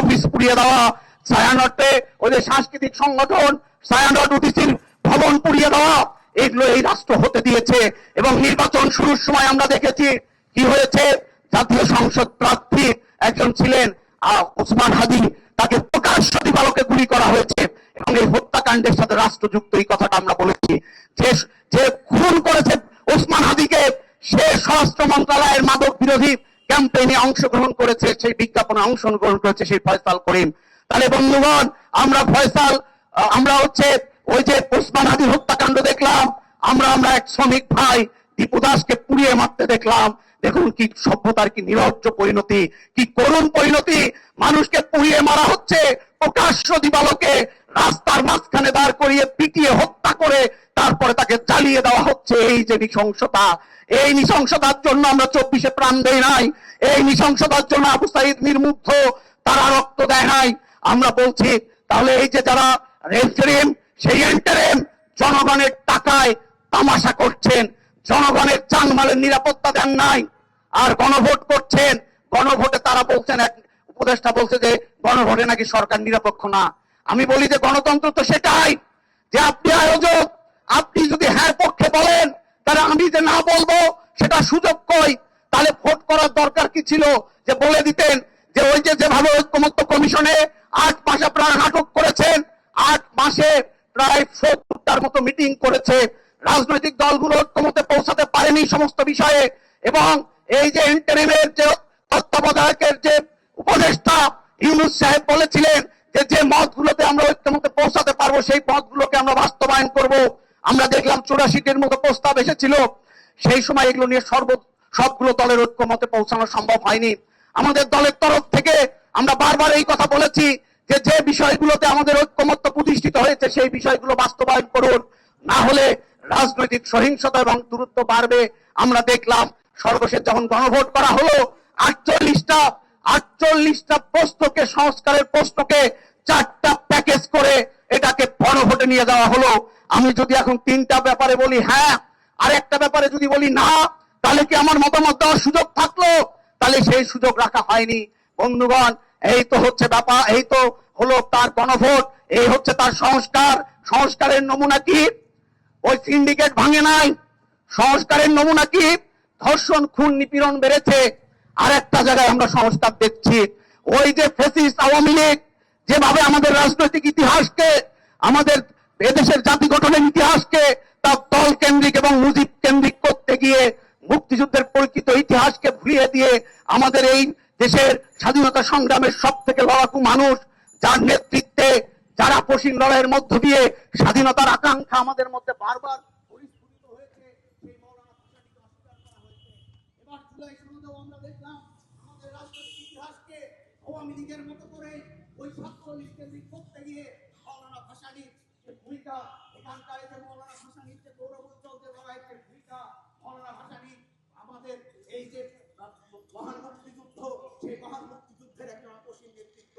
Office পুড়িয়ে দেওয়া, ছায়ানটে যে সাংস্কৃতিক সংগঠন, ছায়ানট উঠিছিল ভবন পুড়িয়ে দেওয়া, এগুলো এই রাষ্ট্র হতে দিয়েছে। এবং নির্বাচন শুরুর সময় আমরা দেখেছি কি হয়েছে? জাতীয় সংসদ প্রার্থী একজন ছিলেন ওসমান হাদি, তাকে প্রকাশ্য দিবালোকে গুলি করা হয়েছে। এবং এই হত্যাকাণ্ডের সাথে রাষ্ট্রযুক্ত এই কথাটা আমরা বলেছি। যে যে খুন করেছে ওসমান হাদিকে, সে স্বরাষ্ট্র মন্ত্রণালয়ের মাদক বিরোধী ক্যাম্পেইনে অংশগ্রহণ করেছে, সেই বিজ্ঞাপনে অংশগ্রহণ করেছে সেই ফয়সাল করিম। তাহলে বন্ধুগণ, আমরা ফয়সাল আমরা হচ্ছে ওই যে ওসমান হাদির হত্যাকাণ্ড দেখলাম, আমরা আমরা এক শ্রমিক ভাই দীপু দাসকে পুড়িয়ে মারতে দেখলাম। দেখুন কি সভ্যতার কি নিরজ্জ পরিণতি, কি করুণ পরিণতি। মানুষকে পুড়িয়ে মারা হচ্ছে প্রকাশ্য দিবালোকে, রাস্তার মাঝখানে দাঁড় করিয়ে পিটিয়ে হত্যা করে তারপরে তাকে জ্বালিয়ে দেওয়া হচ্ছে। এই যে নৃশংসতা, এই নৃশংসতার জন্য আমরা চব্বিশে প্রাণ দেই নাই। এই নৃশংসতার জন্য আবু সাইদ নির্মুগ্ধ, তারা রক্ত দেয় নাই। আমরা বলছি, তাহলে এই যে যারা রেফারিম সেই এন্টারেম জনগণের টাকায় তামাশা করছেন, জনগণের জানমালের নিরাপত্তা দেন নাই, আর গণভোট করছেন। গণভোটে তারা বলছেন, এক উপদেষ্টা বলছে যে গণভোটে নাকি সরকার নিরপেক্ষ না। আমি বলি যে গণতন্ত্র তো সেটাই, যে আপনি আয়োজক আপনি যদি হ্যাঁ পক্ষে বলেন, তাহলে আমি যে না বলব, সেটা সুযোগ কই? তাহলে ভোট করার দরকার কি ছিল? যে বলে দিতেন যে ওই যে যেভাবে ঐক্যমত্য কমিশনে আট মাসে প্রায় নাটক করেছেন, আট মাসে প্রায় সত্তরটার মতো মিটিং করেছে। রাজনৈতিক দলগুলো ঐক্যমতে পৌঁছাতে পারেনি সমস্ত বিষয়ে। এবং এই যে ইন্টারিমের যে তত্ত্বাবধায়কের যে উপদেষ্টা ইউনুস সাহেব বলেছিলেন যে যে মতগুলোতে আমরা ঐক্যমতে পৌঁছাতে পারব, সেই মতগুলোকে আমরা বাস্তবায়ন করব। আমরা দেখলাম চুরাশিটির মতো প্রস্তাব এসেছিল। সেই সময় এগুলো নিয়ে সর্ব, সবগুলো দলের ঐক্যমতে পৌঁছানো সম্ভব হয়নি। আমাদের দলের তরফ থেকে আমরা বারবার এই কথা বলেছি যে যে বিষয়গুলোতে আমাদের ঐক্যমত্য প্রতিষ্ঠিত হয়েছে, সেই বিষয়গুলো বাস্তবায়ন করুন। না হলে রাজনৈতিক সহিংসতা এবং দূরত্ব বাড়বে। আমরা দেখলাম সর্বশেষ যখন গণভোট করা হলো, আটচল্লিশটা আটচল্লিশটা প্রশ্নকে, সংস্কারের প্রশ্নকে চারটা প্যাকেজ করে এটাকে গণভোটে নিয়ে যাওয়া হলো। আমি যদি এখন তিনটা ব্যাপারে বলি হ্যাঁ আর একটা ব্যাপারে যদি বলি না, তাহলে কি আমার মতামত দেওয়ার সুযোগ থাকল? তাহলে সেই সুযোগ রাখা হয়নি। বন্ধুগণ, এই তো হচ্ছে ব্যাপার, এই তো হলো তার গণভোট, এই হচ্ছে তার সংস্কার। সংস্কারের নমুনা কি? ওই সিন্ডিকেট ভাঙে নাই। সংস্কারের নমুনা কি? ধর্ষণ, খুন, নিপীড়ন বেড়েছে। আর একটা জায়গায় আমরা সংস্কার দেখছি। ওই যে ফেসিস আওয়ামী লীগ, যেভাবে আমাদের রাজনৈতিক ইতিহাসকে, আমাদের এদেশের জাতি গঠনের ইতিহাসকে তার দল কেন্দ্রিক এবং মুজিব কেন্দ্রিক করতে গিয়ে মুক্তিযুদ্ধের পরিচিত ইতিহাসকে ভুলিয়ে দিয়ে আমাদের এই দেশের স্বাধীনতা সংগ্রামের সব থেকে লড়াকু মানুষ, যার নেতৃত্বে যারা পশ্চিম লড়াইয়ের মধ্য দিয়ে স্বাধীনতার আকাঙ্ক্ষা আমাদের মধ্যে বারবার আওয়ামী লীগের মতো করে ওই করতে গিয়ে